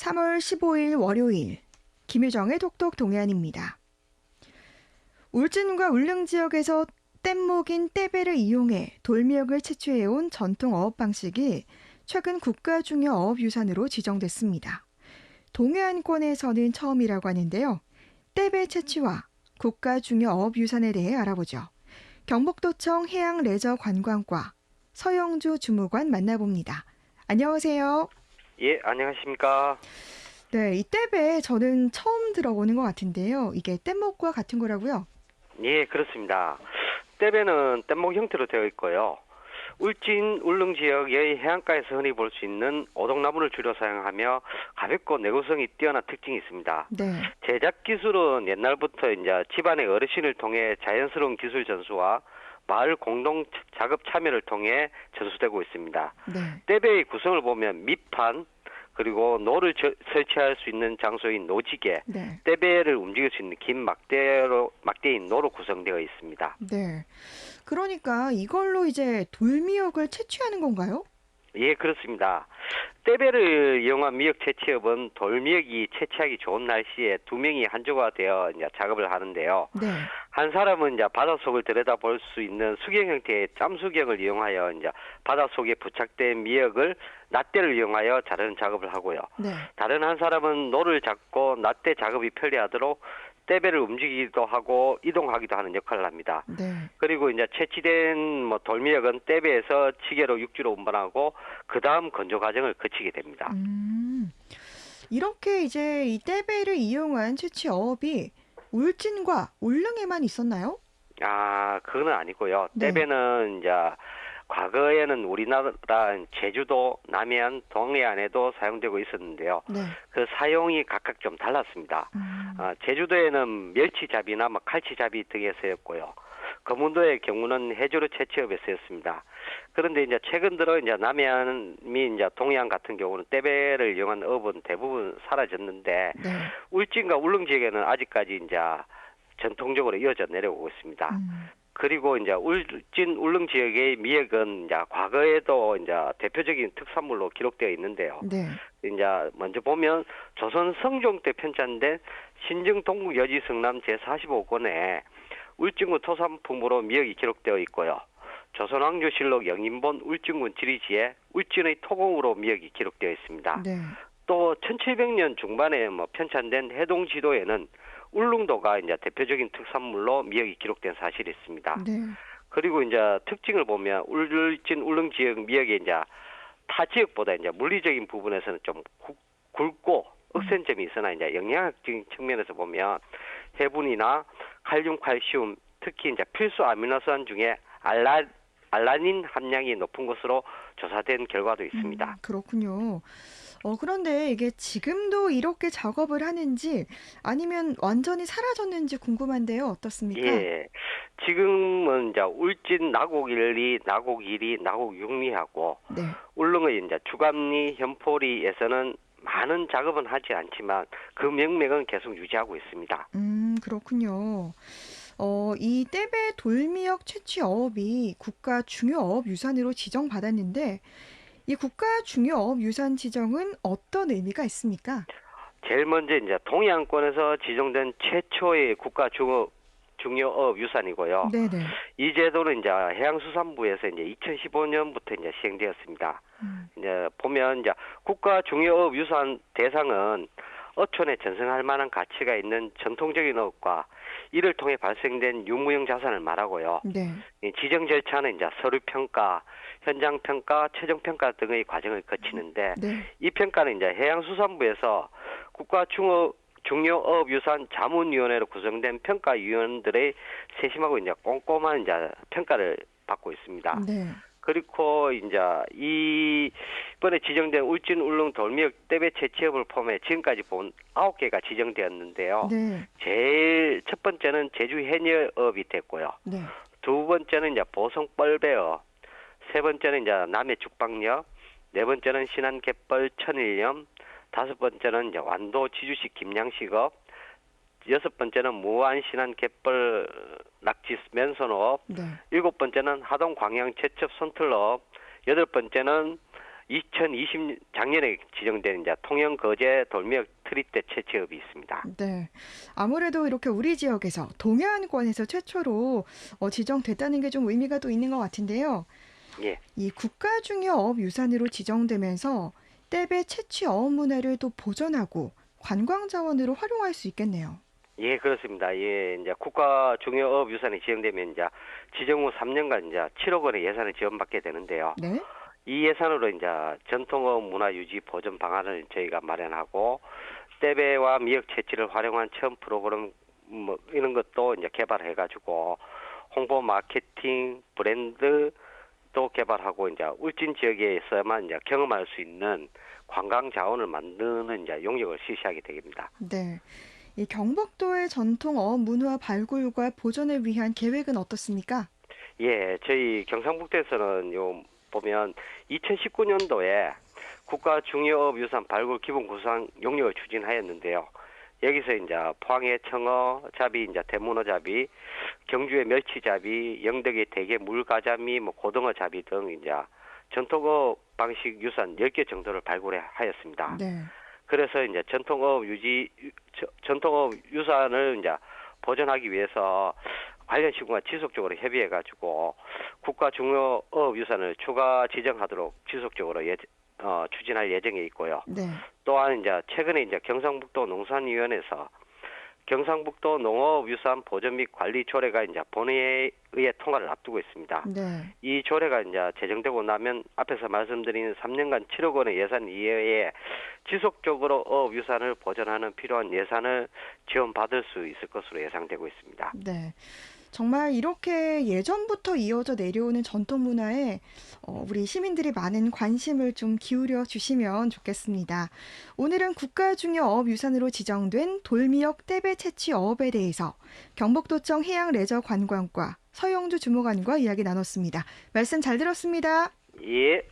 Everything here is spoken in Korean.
3월 15일 월요일 김유정의 톡톡 동해안입니다. 울진과 울릉 지역에서 뗏목인 떼배를 이용해 돌미역을 채취해온 전통 어업 방식이 최근 국가 중요 어업 유산으로 지정됐습니다. 동해안권에서는 처음이라고 하는데요. 떼배 채취와 국가 중요 어업 유산에 대해 알아보죠. 경북도청 해양레저관광과 서영주 주무관 만나봅니다. 안녕하세요. 예, 안녕하십니까. 네, 이 떼배 저는 처음 들어보는 것 같은데요. 이게 뗏목과 같은 거라고요? 예, 그렇습니다. 떼배는 뗏목 형태로 되어 있고요. 울진, 울릉 지역의 해안가에서 흔히 볼 수 있는 오동나무를 주로 사용하며 가볍고 내구성이 뛰어난 특징이 있습니다. 네. 제작 기술은 옛날부터 이제 집안의 어르신을 통해 자연스러운 기술 전수와 마을 공동 작업 참여를 통해 전수되고 있습니다. 네. 떼배의 구성을 보면 밑판 그리고 노를 저- 설치할 수 있는 장소인 노지개, 네. 떼배를 움직일 수 있는 긴 막대로 막대인 노로 구성되어 있습니다. 네. 그러니까 이걸로 이제 돌미역을 채취하는 건가요? 예, 그렇습니다. 떼배를 이용한 미역 채취업은 돌미역이 채취하기 좋은 날씨에 두 명이 한조가 되어 작업을 하는데요. 네. 한 사람은 이제 바닷속을 들여다볼 수 있는 수경 형태의 짬수경을 이용하여 이제 바닷속에 부착된 미역을 낫대를 이용하여 자르는 작업을 하고요. 네. 다른 한 사람은 노를 잡고 낫대 작업이 편리하도록 떼배를 움직이기도 하고 이동하기도 하는 역할을 합니다. 네. 그리고 이제 채취된 뭐 돌미역은 떼배에서 지게로 육지로 운반하고 그 다음 건조 과정을 거치게 됩니다. 음. 이렇게 이제 이 떼배를 이용한 채취 어업이 울진과 울릉에만 있었나요? 아, 그건 아니고요. 네. 떼배는 이제 과거에는 우리나라 제주도, 남해안, 동해안에도 사용되고 있었는데요. 네. 그 사용이 각각 좀 달랐습니다. 음. 아, 제주도에는 멸치잡이나 뭐 칼치잡이 등에 쓰였고요. 거문도의 경우는 해조류 채취업에 쓰였습니다. 그런데 이제 최근 들어 이제 남해안이 이제 동해안 같은 경우는 떼배를 이용한 업은 대부분 사라졌는데 네. 울진과 울릉 지역에는 아직까지 이제 전통적으로 이어져 내려오고 있습니다. 음. 그리고 이제 울진 울릉 지역의 미역은 이제 과거에도 이제 대표적인 특산물로 기록되어 있는데요. 네. 이제 먼저 보면 조선 성종 때 편찬된 신정 동국 여지 성남 제 45권에 울진군 토산품으로 미역이 기록되어 있고요. 조선 왕조실록 영인본 울진군 지리지에 울진의 토공으로 미역이 기록되어 있습니다. 네. 또 1700년 중반에 뭐 편찬된 해동 지도에는 울릉도가 이제 대표적인 특산물로 미역이 기록된 사실이 있습니다. 네. 그리고 이제 특징을 보면 울진 울릉 지역 미역이 이제 타 지역보다 이제 물리적인 부분에서는 좀 굵- 굵고 억센 점이 있으나 이제 영양학적인 측면에서 보면 해분이나 칼륨, 칼슘, 특히 이제 필수 아미노산 중에 알라 알라닌 함량이 높은 것으로 조사된 결과도 있습니다. 음, 그렇군요. 어, 그런데 이게 지금도 이렇게 작업을 하는지 아니면 완전히 사라졌는지 궁금한데요. 어떻습니까? 예. 지금은 이제 울진 나곡일리, 나곡일이, 나곡육리하고 네. 울릉의 이제 주감리, 현포리에서는 많은 작업은 하지 않지만 그 명맥은 계속 유지하고 있습니다. 음, 그렇군요. 어, 이 떼배 돌미역 채취 어업이 국가 중요 어업 유산으로 지정받았는데 이 국가 중요 어업 유산 지정은 어떤 의미가 있습니까? 제일 먼저 이제 동해안권에서 지정된 최초의 국가 중요 중요업 유산이고요. 네네. 이 제도는 이제 해양수산부에서 이제 2015년부터 이제 시행되었습니다. 음, 이제 보면 이제 국가 중요업 유산 대상은 어촌에 전승할 만한 가치가 있는 전통적인 어업과 이를 통해 발생된 유무형 자산을 말하고요. 네. 이 지정 절차는 이제 서류 평가, 현장 평가, 최종 평가 등의 과정을 거치는데 네. 이 평가는 이제 해양수산부에서 국가 중어 중요어업유산 자문위원회로 구성된 평가위원들의 세심하고 이제 꼼꼼한 이제 평가를 받고 있습니다. 네. 그리고 이제 이 이번에 지정된 울진 울릉 돌미역 떼배 채취업을 포함해 지금까지 본 아홉 개가 지정되었는데요. 네. 제일 첫 번째는 제주 해녀업이 됐고요. 네. 두 번째는 이제 보성 뻘배업, 세 번째는 이제 남해 죽방역, 네 번째는 신안 갯벌 천일염, 다섯 번째는 이제 완도 지주식 김양식업, 여섯 번째는 무안 신안 갯벌 낙지 면선업, 네. 일곱 번째는 하동 광양 제첩 손틀업, 여덟 번째는 2020 작년에 지정된 이제 통영 거제 돌미역 트리대 채취업이 있습니다. 네. 아무래도 이렇게 우리 지역에서 동해안권에서 최초로 어, 지정됐다는 게 좀 의미가 또 있는 것 같은데요. 예. 이 국가 중요 어업 유산으로 지정되면서 떼배 채취 어업 문화를 또 보존하고 관광 자원으로 활용할 수 있겠네요. 예, 그렇습니다. 예, 이제 국가 중요업 유산이 지정되면 이제 지정 후 3년간 이제 7억 원의 예산을 지원받게 되는데요. 네. 이 예산으로 이제 전통업 문화 유지 보존 방안을 저희가 마련하고 떼배와 미역 채취를 활용한 체험 프로그램 뭐 이런 것도 이제 개발해 가지고 홍보 마케팅 브랜드 또 개발하고 이제 울진 지역에서만 이제 경험할 수 있는 관광 자원을 만드는 이제 용역을 실시하게 됩니다. 네. 이 경북도의 전통 어업 문화 발굴과 보존을 위한 계획은 어떻습니까? 예, 저희 경상북도에서는 요 보면 2019년도에 국가 중요업 유산 발굴 기본 구상 용역을 추진하였는데요. 여기서 이제 포항의 청어 잡이, 이제 대문어 잡이, 경주의 멸치 잡이, 영덕의 대게 물가자미, 뭐 고등어 잡이 등 이제 전통업 방식 유산 10개 정도를 발굴하였습니다. 네. 그래서 이제 전통업 유지 전통업 유산을 이제 보존하기 위해서 관련 시군과 지속적으로 협의해 가지고 국가 중요업 유산을 추가 지정하도록 지속적으로 예, 어, 추진할 예정에 있고요. 네. 또한 이제 최근에 이제 경상북도 농산위원회에서 경상북도 농업유산 보존 및 관리 조례가 이제 본회의 에 통과를 앞두고 있습니다. 네. 이 조례가 이제 제정되고 나면 앞에서 말씀드린 3년간 7억 원의 예산 이외에 지속적으로 어업 유산을 보존하는 필요한 예산을 지원받을 수 있을 것으로 예상되고 있습니다. 네. 정말 이렇게 예전부터 이어져 내려오는 전통 문화에 어, 우리 시민들이 많은 관심을 좀 기울여 주시면 좋겠습니다. 오늘은 국가 중요 어업 유산으로 지정된 돌미역 떼배 채취 어업에 대해서 경북도청 해양 레저 관광과 서영주 주무관과 이야기 나눴습니다. 말씀 잘 들었습니다. 예.